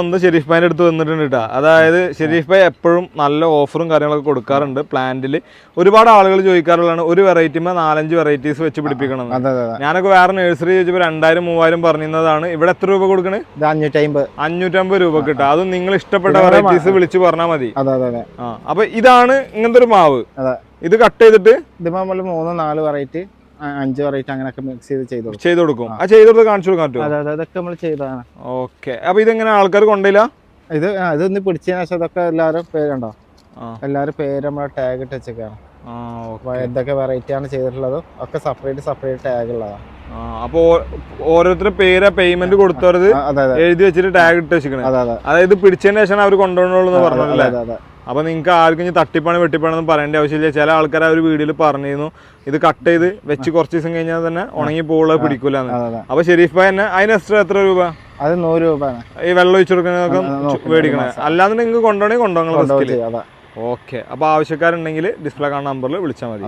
ഒന്ന് ഷെരീഫ് ഭായിന്റെ അടുത്ത് വന്നിട്ടുണ്ട് കേട്ടോ അതായത് ഷെരീഫ് ഭായ് എപ്പോഴും നല്ല ഓഫറും കാര്യങ്ങളൊക്കെ കൊടുക്കാറുണ്ട് പ്ലാന്റിൽ. ഒരുപാട് ആളുകൾ ചോദിക്കാറുള്ളതാണ് ഒരു വെറൈറ്റിമേ നാലഞ്ച് വെറൈറ്റീസ് വെച്ച് പിടിപ്പിക്കണം ഞാനൊക്കെ വേറെ നഴ്സറി ചോദിച്ചപ്പോൾ രണ്ടായിരം മൂവായിരം പറഞ്ഞിരുന്നതാണ്. ഇവിടെ എത്ര രൂപ കൊടുക്കണേ? അഞ്ഞൂറ്റമ്പത് അഞ്ഞൂറ്റമ്പത് രൂപ കിട്ടും അതും നിങ്ങൾ ഇഷ്ടപ്പെട്ട വെറൈറ്റീസ് വിളിച്ച് പറഞ്ഞാൽ മതി. അപ്പൊ ഇതാണ് ഇങ്ങനത്തെ ഒരു മാവ്. ഇത് കട്ട് ചെയ്തിട്ട്? ഇതിപ്പോ നമ്മൾ മൂന്ന് നാല് വെറൈറ്റി. അഞ്ച് വെറൈറ്റി അങ്ങനെയൊക്കെ മിക്സ് ചെയ്ത് ചെയ്തു കൊടുക്കും. ചെയ്ത് കൊടുക്കും. ആ. ചെയ്ത് കൊടുത്ത് കാണിച്ചു കൊടുക്കാൻ പറ്റും അതെ അതെ നമ്മൾ ചെയ്തതാണ്. ഓക്കെ. അപ്പൊ ഇതെങ്ങനെ ആൾക്കാർ കൊണ്ടില്ല ഇത് ആ, ഇതൊന്ന് പിടിച്ചതിന് ശേഷം ഇതൊക്കെ എല്ലാവരും പേരുണ്ടോ? ആ. എല്ലാവരും പേര് നമ്മളെ ടാഗ് ഇട്ട് വെച്ചേക്കാണ്. ആ അപ്പൊ ഓക്കെ എന്തൊക്കെ വെറൈറ്റി ആണ് ചെയ്തിട്ടുള്ളത് ഒക്കെ സെപ്പറേറ്റ് സെപ്പറേറ്റ് ടാഗ് ഉള്ളതാണ്. അപ്പൊ ഓരോരുത്തരുടെ പേര് പേയ്മെന്റ് കൊടുത്തവരത് ആ, അതെ അതെ. എഴുതി വെച്ചിട്ട് ടാഗ് ഇട്ട് വെച്ചിരിക്കണേ. അതെ അതെ. അതായത് പിടിച്ചതിന് ശേഷം അവർ കൊണ്ടുപോകണുള്ളൂ എന്ന് പറഞ്ഞല്ലേ അതെ അതെ. അപ്പൊ നിങ്ങൾക്ക് ആർക്കും ഇനി തട്ടിപ്പണി വെട്ടിപ്പണെന്ന് പറയേണ്ട ആവശ്യമില്ല. ചില ആൾക്കാർ ആ ഒരു വീഡിയോയിൽ പറഞ്ഞിരുന്നു ഇത് കട്ട് ചെയ്ത് വെച്ച് കുറച്ച് ദിവസം കഴിഞ്ഞാൽ തന്നെ ഉണങ്ങി പോകുള്ള പിടിക്കൂലെന്ന്. അതെ അതെ. അപ്പൊ ഷെരീഫ് ഭായ് തന്നെ അതിന് എക്സ്ട്രാ എത്ര രൂപ? അത് നൂറ് രൂപ ഈ വെള്ളം ഒഴിച്ചു കൊടുക്കുന്നതൊക്കെ. മേടിക്കണേ. അല്ലാതെ നിങ്ങൾക്ക് കൊണ്ടുപോകണമെങ്കിൽ കൊണ്ടുപോകണം ഓക്കെ അപ്പൊ ആവശ്യക്കാരുണ്ടെങ്കിൽ ഡിസ്പ്ലേ കാണുന്ന നമ്പറിൽ വിളിച്ചാൽ മതി.